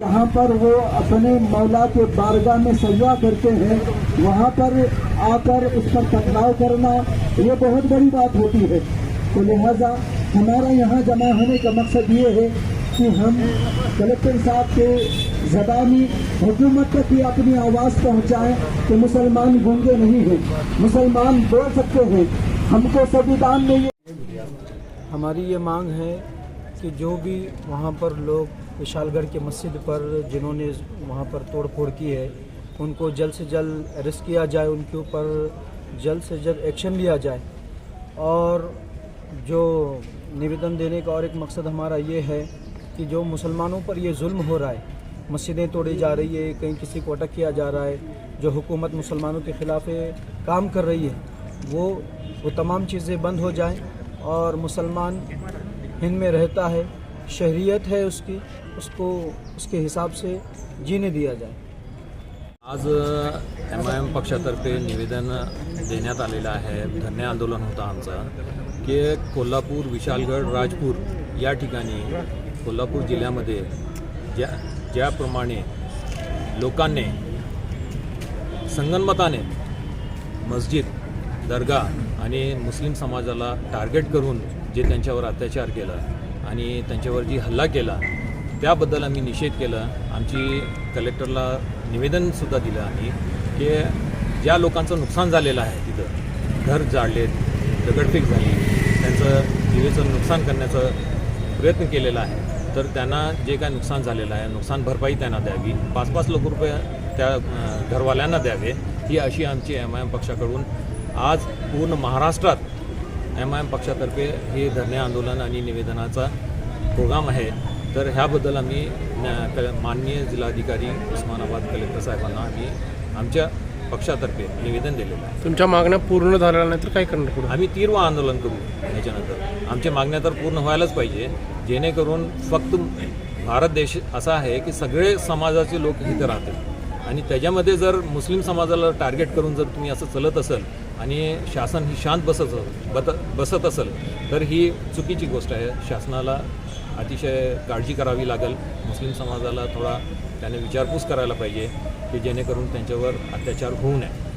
जहाँ पर वो अपने मौला के बारगाह में सजा करते हैं, वहाँ पर आकर उस पर टकराव करना, ये बहुत बड़ी बात होती है। तो लिहाजा हमारा यहाँ जमा होने का मकसद ये है कि हम कलेक्टर साहब के जबानी हुकूमत तक ही अपनी आवाज़ पहुँचाएँ कि मुसलमान गूँगे नहीं हैं। मुसलमान बोल सकते हैं, हमको संविधान में ये हमारी ये मांग है कि जो भी वहाँ पर लोग विशालगढ़ के मस्जिद पर जिन्होंने वहाँ पर तोड़ फोड़ की है, उनको जल्द से जल्द अरेस्ट किया जाए, उनके ऊपर जल्द से जल्द एक्शन लिया जाए। और जो निवेदन देने का और एक मकसद हमारा ये है कि जो मुसलमानों पर ये जुल्म हो रहा है, मस्जिदें तोड़ी जा रही है, कहीं किसी को अटक किया जा रहा है, जो हुकूमत मुसलमानों के ख़िलाफ़ काम कर रही है, वो वो तमाम चीज़ें बंद हो जाएँ और मुसलमान हिंद में रहता है शहरीत है उसकी उसको उसके हिसाब से जीने दिया जाए। आज एम आय एम पक्षातर्फे निवेदन देण्यात आलेलं आहे. धन्य आंदोलन होतं आमचं. की कोल्हापूर विशालगड राजपूर या ठिकाणी कोल्हापूर जिल्ह्यामध्ये ज्या ज्याप्रमाणे लोकांनी संगनमताने मस्जिद दर्गा आणि मुस्लिम समाजाला टार्गेट करून जे त्यांच्यावर अत्याचार केला आणि त्यांच्यावर जी हल्ला केला त्याबद्दल आम्ही निषेध केला. आमची कलेक्टरला निवेदनसुद्धा दिलं आम्ही की ज्या लोकांचं नुकसान झालेलं आहे तिथं घर जाळलेत दगडफेक झाली त्यांचं जीवेचं नुकसान करण्याचा प्रयत्न केलेला आहे तर त्यांना जे काय नुकसान झालेलं आहे नुकसान भरपाई त्यांना द्यावी पाच पाच लाख रुपये त्या घरवाल्यांना द्यावे ही अशी आमची एम आय एम पक्षाकडून आज पूर्ण महाराष्ट्रात एम आय एम पक्षातर्फे हे धरणे आंदोलन आणि निवेदनाचा प्रोग्राम आहे. तर ह्याबद्दल आम्ही माननीय जिल्हाधिकारी उस्मानाबाद कलेक्टर साहेबांना आम्ही आमच्या पक्षातर्फे निवेदन दिलेलं आहे. तुमच्या मागण्या पूर्ण झाल्या नाही तर काय करणार पुढे? आम्ही तीव्र आंदोलन करू ह्याच्यानंतर. आमच्या मागण्या तर पूर्ण व्हायलाच पाहिजे जेणेकरून फक्त भारत देश असा आहे की सगळे समाजाचे लोक इथं राहतील. आणि त्याच्यामध्ये जर मुस्लिम समाजाला टार्गेट करून जर तुम्ही असं चलत असेल आणि शासन ही शांत बसत बत बसत असेल तर ही चुकीची गोष्ट आहे. शासनाला अतिशय काळजी करावी लागेल. मुस्लिम समाजाला थोडा त्याने विचारपूस करायला पाहिजे की जेणेकरून त्यांच्यावर अत्याचार होऊ नये.